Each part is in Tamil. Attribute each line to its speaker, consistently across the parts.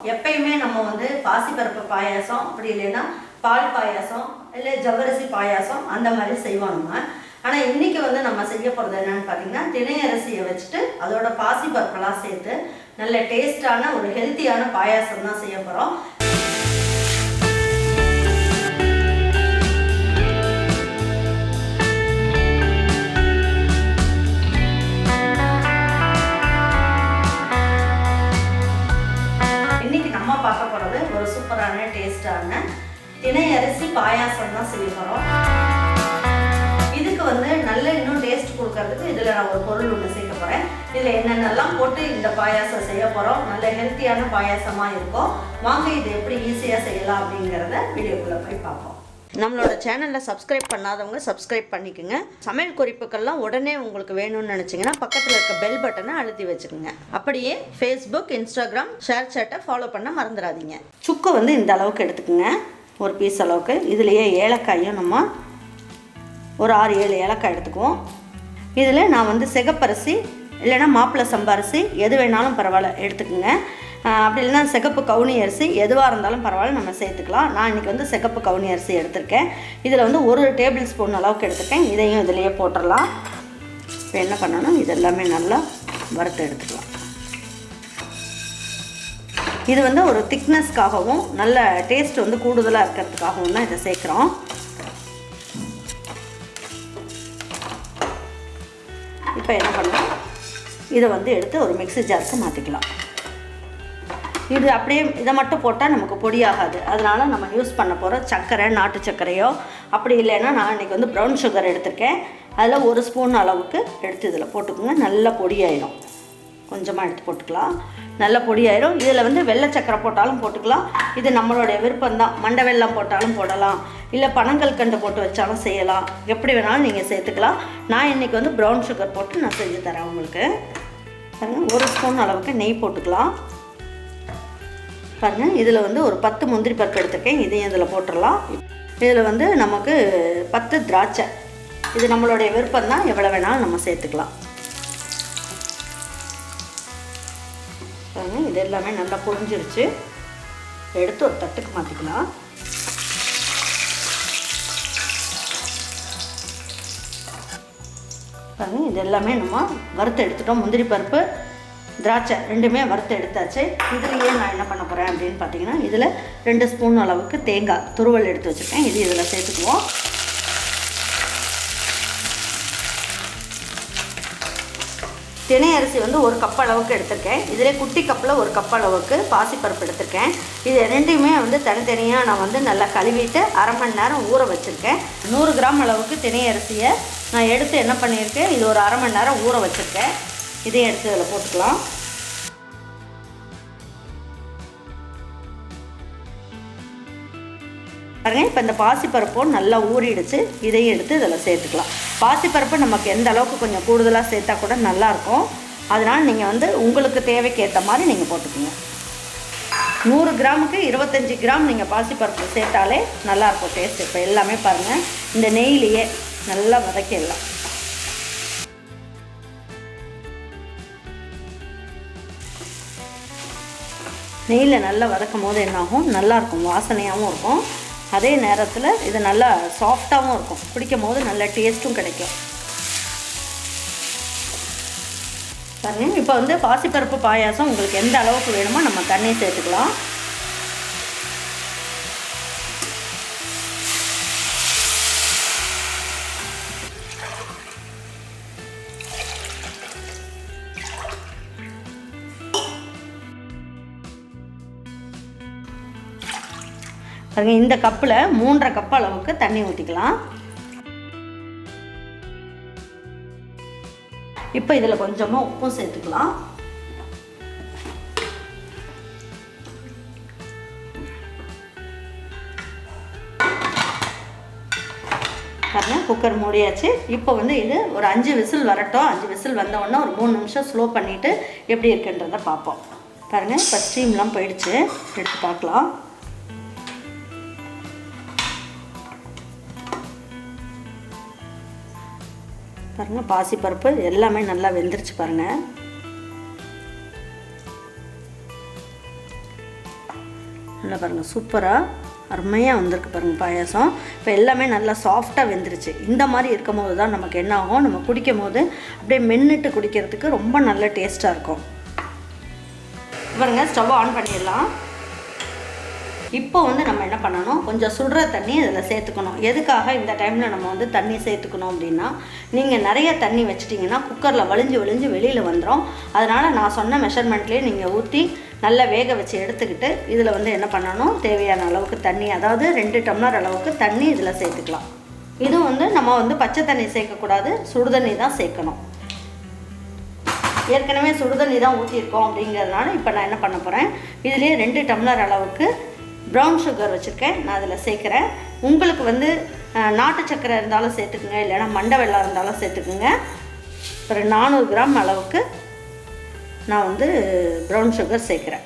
Speaker 1: எப்பயுமே நம்ம வந்து பாசிப்பருப்பு பாயாசம் அப்படி இல்லைன்னா பால் பாயாசம் இல்லை ஜவ்வரிசி பாயாசம் அந்த மாதிரி செய்வோம் நம்ம ஆனால் இன்னைக்கு வந்து நம்ம செய்ய போகிறது என்னன்னு பார்த்தீங்கன்னா திணை அரிசியை வச்சுட்டு அதோட பாசிப்பருப்பெல்லாம் சேர்த்து நல்ல டேஸ்டான ஒரு ஹெல்த்தியான பாயாசம் தான் செய்ய போகிறோம் சூப்பரான டேஸ்டான தினை அரிசி பாயாசம் தான் செய்ய போகிறோம் இதுக்கு வந்து நல்ல இன்னும் டேஸ்ட் கொடுக்கறதுக்கு இதில் நான் ஒரு பொருள் ஒன்று சேர்க்க போகிறேன் இதில் என்னென்னலாம் போட்டு இந்த பாயாசம் செய்ய போகிறோம் நல்ல ஹெல்த்தியான பாயாசமாக இருக்கும் வாங்க இது எப்படி ஈஸியாக செய்யலாம் அப்படிங்கிறத வீடியோக்குள்ளே போய் பார்ப்போம். நம்மளோட சேனலில் சப்ஸ்கிரைப் பண்ணாதவங்க சப்ஸ்கிரைப் பண்ணிக்கோங்க. சமையல் குறிப்புகள்லாம் உடனே உங்களுக்கு வேணும்னு நினச்சிங்கன்னா பக்கத்தில் இருக்க பெல் பட்டனை அழுத்தி வச்சுக்கோங்க. அப்படியே ஃபேஸ்புக் இன்ஸ்டாகிராம் ஷேர் சேட்டை ஃபாலோ பண்ண மறந்துடாதீங்க. சுக்கு வந்து இந்த அளவுக்கு எடுத்துக்கோங்க. ஒரு பீஸ் அளவுக்கு. இதுலேயே ஏலக்காயும் நம்ம ஒரு ஆறு ஏழு ஏலக்காய் எடுத்துக்குவோம். இதில் நான் வந்து சிகப்பரிசி இல்லைன்னா மாப்பிள்ளை சம்பரிசி எது வேணாலும் பரவாயில்ல எடுத்துக்கோங்க. அப்படி இல்லைன்னா சிகப்பு கவுனி அரிசி எதுவாக இருந்தாலும் பரவாயில்ல நம்ம சேர்த்துக்கலாம். நான் இன்றைக்கி வந்து சிகப்பு கவுனி அரிசி எடுத்திருக்கேன். இதில் வந்து ஒரு டேபிள் ஸ்பூன் அளவுக்கு எடுத்துருக்கேன். இதையும் இதிலேயே போட்டுடலாம். இப்போ என்ன பண்ணணும்? இது எல்லாமே நல்லா வறுத்து எடுத்துக்கலாம். இது வந்து ஒரு திக்னஸ்க்காகவும் நல்ல டேஸ்ட் வந்து கூடுதலாக இருக்கிறதுக்காகவும் தான் இதை சேர்க்குறோம். இப்போ என்ன பண்ணலாம் இதை வந்து எடுத்து ஒரு மிக்ஸி ஜாருக்கு மாற்றிக்கலாம் இது அப்படியே இதை மட்டும் போட்டால் நமக்கு பொடியாகாது. அதனால் நம்ம யூஸ் பண்ண போகிற சர்க்கரை நாட்டு சர்க்கரையோ அப்படி இல்லைன்னா நான் இன்றைக்கி வந்து ப்ரௌன் சுகர் எடுத்திருக்கேன். அதில் ஒரு ஸ்பூன் அளவுக்கு எடுத்து இதில் போட்டுக்கோங்க. நல்லா பொடியாயிடும் கொஞ்சமாக எடுத்து போட்டுக்கலாம். நல்ல பொடியாயிரும். இதில் வந்து வெள்ளை சக்கரை போட்டாலும் போட்டுக்கலாம். இது நம்மளுடைய விருப்பம்தான். மண்டை வெல்லம் போட்டாலும் போடலாம். இல்லை பனங்கள் கண்டு போட்டு வச்சாலும் செய்யலாம். எப்படி வேணாலும் நீங்கள் சேர்த்துக்கலாம். நான் இன்றைக்கி வந்து ப்ரௌன் சுகர் போட்டு நான் செஞ்சு தரேன் உங்களுக்கு. பாருங்கள் ஒரு ஸ்பூன் அளவுக்கு நெய் போட்டுக்கலாம். பாருங்கள் இதில் வந்து ஒரு பத்து முந்திரி பருப்பு எடுத்துருக்கேன். இதையும் இதில் போட்டுடலாம் இதில் வந்து நமக்கு பத்து திராட்சை. இது நம்மளுடைய விருப்பம் தான் எவ்வளோ வேணாலும் நம்ம சேர்த்துக்கலாம். பாருங்கள் இது எல்லாமே நல்லா புரிஞ்சிருச்சு எடுத்து ஒரு தட்டுக்கு மாற்றிக்கலாம் பாருங்கள் இது எல்லாமே நம்ம வறுத்து எடுத்துட்டோம். முந்திரி பருப்பு திராட்சை ரெண்டுமே வறுத்து எடுத்தாச்சு. இதுலேயே நான் என்ன பண்ண போகிறேன் அப்படின்னு பார்த்தீங்கன்னா இதில் ரெண்டு ஸ்பூன் அளவுக்கு தேங்காய் துருவல் எடுத்து வச்சுருக்கேன். இது இதில் சேர்த்துக்குவோம். தினை அரிசி வந்து ஒரு கப் அளவுக்கு எடுத்திருக்கேன். இதிலே குட்டி கப்பில் ஒரு கப் அளவுக்கு பாசிப்பருப்பு எடுத்திருக்கேன். இது ரெண்டையுமே வந்து தனித்தனியாக நான் வந்து நல்லா கழுவிட்டு அரை மணி நேரம் ஊற வச்சுருக்கேன். நூறு கிராம் அளவுக்கு தினை அரிசியை நான் எடுத்து என்ன பண்ணியிருக்கேன்? இது ஒரு அரை மணி நேரம் ஊற வச்சுருக்கேன். இதை எடுத்து இதில் போட்டுக்கலாம். பாருங்க இப்போ இந்த பாசிப்பருப்பும் நல்லா ஊறிடுச்சு. இதையும் எடுத்து இதில் சேர்த்துக்கலாம். பாசிப்பருப்பு நமக்கு எந்த அளவுக்கு கொஞ்சம் கூடுதலாக சேர்த்தா கூட நல்லாயிருக்கும். அதனால் நீங்கள் வந்து உங்களுக்கு தேவைக்கு ஏற்ற மாதிரி நீங்கள் போட்டுக்கோங்க. நூறு கிராமுக்கு இருபத்தஞ்சி கிராம் நீங்கள் பாசிப்பருப்பு சேர்த்தாலே நல்லாயிருக்கும் டேஸ்ட் இப்போ எல்லாமே பாருங்கள் இந்த நெய்லேயே நல்லா வதக்கிடலாம். நெய்யில் நல்லா வதக்கும் போது என்னாகும்? நல்லாயிருக்கும் வாசனையாகவும் இருக்கும். அதே நேரத்தில் இது நல்லா சாஃப்டாகவும் இருக்கும். குடிக்கும் போது நல்ல டேஸ்ட்டும் கிடைக்கும். பாருங்க. இப்போ வந்து பாசிப்பருப்பு பாயாசம் உங்களுக்கு எந்த அளவுக்கு வேணுமோ நம்ம தண்ணி சேர்த்துக்கலாம். பாருங்க இந்த கப்பில் மூன்றரை கப் அளவுக்கு தண்ணி ஊற்றிக்கலாம் இப்போ இதில் கொஞ்சமாக உப்பும் சேர்த்துக்கலாம். பாருங்க குக்கர் மூடியாச்சு. இப்போ வந்து இது ஒரு அஞ்சு விசில் வரட்டும். அஞ்சு விசில் வந்த உடனே ஒரு மூணு நிமிஷம் ஸ்லோ பண்ணிவிட்டு எப்படி இருக்குன்றதை பார்ப்போம். பாருங்கள் இப்போ ஸ்டீம்லாம் போயிடுச்சு. எடுத்து பார்க்கலாம். பாருங்கள் பாசிப்பருப்பு எல்லாமே நல்லா வெந்துருச்சு பாருங்கள் நல்லா பாருங்கள் சூப்பராக அருமையாக வந்திருக்கு பாருங்கள் பாயாசம். இப்போ எல்லாமே நல்லா சாஃப்டாக வெந்துருச்சு. இந்த மாதிரி இருக்கும் போது தான் நமக்கு என்ன ஆகும்? நம்ம குடிக்கும் போது அப்படியே மென்னுட்டு குடிக்கிறதுக்கு ரொம்ப நல்ல டேஸ்ட்டாக இருக்கும். பாருங்க ஸ்டவ் ஆன் பண்ணிடலாம். இப்போ வந்து நம்ம என்ன பண்ணணும்? கொஞ்சம் சுடுற தண்ணி இதில் சேர்த்துக்கணும். எதுக்காக இந்த டைமில் நம்ம வந்து தண்ணி சேர்த்துக்கணும் அப்படின்னா நீங்கள் நிறைய தண்ணி வச்சிட்டிங்கன்னா குக்கரில் வலிஞ்சு வலிஞ்சு வெளியில் வந்துடும் அதனால் நான் சொன்ன மெஷர்மெண்ட்லேயே நீங்கள் ஊற்றி நல்லா வேக வச்சு எடுத்துக்கிட்டு இதில் வந்து என்ன பண்ணணும்? தேவையான அளவுக்கு தண்ணி அதாவது ரெண்டு டம்ளர் அளவுக்கு தண்ணி இதில் சேர்த்துக்கலாம். இது வந்து நம்ம வந்து பச்சை தண்ணி சேர்க்கக்கூடாது சுடு தண்ணி தான் சேர்க்கணும். ஏற்கனவே சுடுதண்ணி தான் ஊற்றிருக்கோம் அப்படிங்கிறதுனால இப்போ நான் என்ன பண்ண போகிறேன் இதுலேயே ரெண்டு டம்ளர் அளவுக்கு ப்ரௌன் சுகர் வச்சுருக்கேன். நான் அதில் சேர்க்குறேன். உங்களுக்கு வந்து நாட்டு சக்கரை இருந்தாலும் சேர்த்துக்குங்க. இல்லைன்னா மண்டை வெள்ளம் இருந்தாலும் சேர்த்துக்குங்க. ஒரு நானூறு கிராம் அளவுக்கு நான் வந்து ப்ரௌன் சுகர் சேர்க்குறேன்.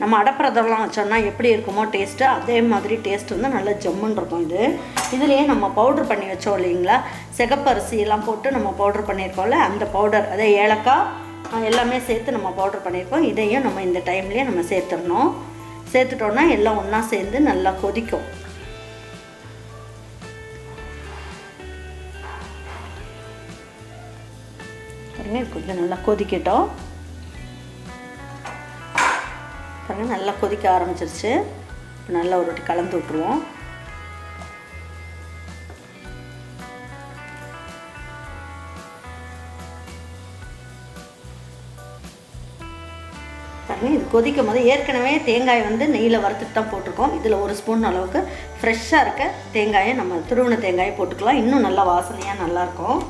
Speaker 1: நம்ம அடப்பிரதம்லாம் வச்சோம்னா எப்படி இருக்குமோ டேஸ்ட்டு அதே மாதிரி டேஸ்ட் வந்து நல்லா ஜம்முன்னு இருக்கும் இது. இதுலேயே நம்ம பவுட்ரு பண்ணி வச்சோம் இல்லைங்களா? சிகப்பரிசி எல்லாம் போட்டு நம்ம பவுடர் பண்ணியிருக்கோம்ல அந்த பவுடர் அதே ஏலக்காய் எல்லாமே சேர்த்து நம்ம பவுடர் பண்ணியிருக்கோம். இதையும் நம்ம இந்த டைம்லேயே நம்ம சேர்த்துடணும். சேர்த்துட்டோன்னா எல்லாம் ஒன்றா சேர்ந்து நல்லா கொதிக்கும். கொஞ்சம் நல்லா கொதிக்கட்டும். பாருங்க நல்லா கொதிக்க ஆரம்பிச்சிருச்சு. இப்போ நல்லா ஒரு வாட்டி கலந்து விட்ருவோம் பாருங்க இது கொதிக்கும் போது ஏற்கனவே தேங்காய் வந்து நெய்யில் வறுத்துட்டு தான் போட்டிருக்கோம். இதில் ஒரு ஸ்பூன் அளவுக்கு ஃப்ரெஷ்ஷாக இருக்க தேங்காயை நம்ம துருவன தேங்காயை போட்டுக்கலாம். இன்னும் நல்லா வாசனையாக நல்லாயிருக்கும்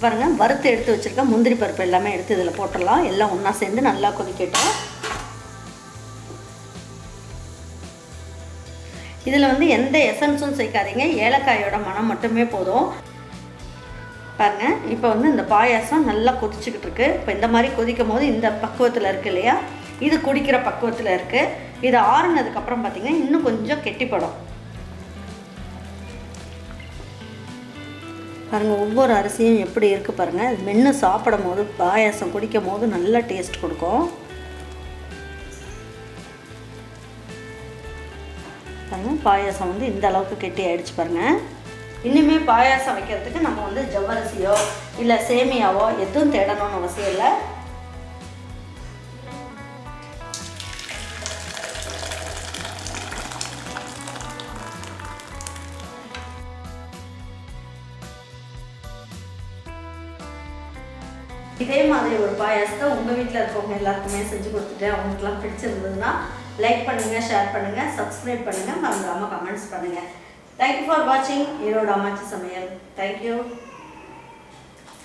Speaker 1: பாருங்க வறுத்து எடுத்து வச்சிருக்க முந்திரி பருப்பு எல்லாமே எடுத்து இதில் போட்டுடலாம். எல்லாம் ஒன்றா சேர்ந்து நல்லா கொதிக்கட்டும். இதில் வந்து எந்த எசன்ஸும் சேர்க்காதீங்க. ஏலக்காயோட மனம் மட்டுமே போதும். பாருங்க இப்போ வந்து இந்த பாயாசம் நல்லா கொதிச்சுக்கிட்டு இருக்குது இப்போ இந்த மாதிரி கொதிக்கும் போது இந்த பக்குவத்தில் இருக்குது இல்லையா? இது குடிக்கிற பக்குவத்தில் இருக்குது இது ஆறுனதுக்கப்புறம் பார்த்தீங்கன்னா இன்னும் கொஞ்சம் கெட்டிப்படும் பாருங்கள் ஒவ்வொரு அரிசியும் எப்படி இருக்குது பாருங்கள் மென்று சாப்பிடும் போது பாயாசம் குடிக்கும் போது நல்ல டேஸ்ட் கொடுக்கும். பாருங்கள் பாயாசம் வந்து இந்த அளவுக்கு கெட்டி ஆயிடுச்சு பாருங்க. இனிமே பாயாசம் வைக்கிறதுக்கு நம்ம வந்து ஜவ்வரிசியோ இல்லை சேமியாவோ எதுவும் தேடணும்னு அவசியம் இல்லை. இதே மாதிரி ஒரு பாயாசத்தை உங்கள் வீட்டில் இருக்கவங்க எல்லாருக்குமே செஞ்சு கொடுத்துட்டு அவங்களுக்குலாம் பிடிச்சிருந்ததுன்னா லைக் பண்ணுங்கள் ஷேர் பண்ணுங்கள் சப்ஸ்கிரைப் பண்ணுங்கள் மறந்துடாமல் கமெண்ட்ஸ் பண்ணுங்கள் தேங்க்யூ ஃபார் வாட்சிங் ஈரோடு அம்மாச்சி சமையல். தேங்க்யூ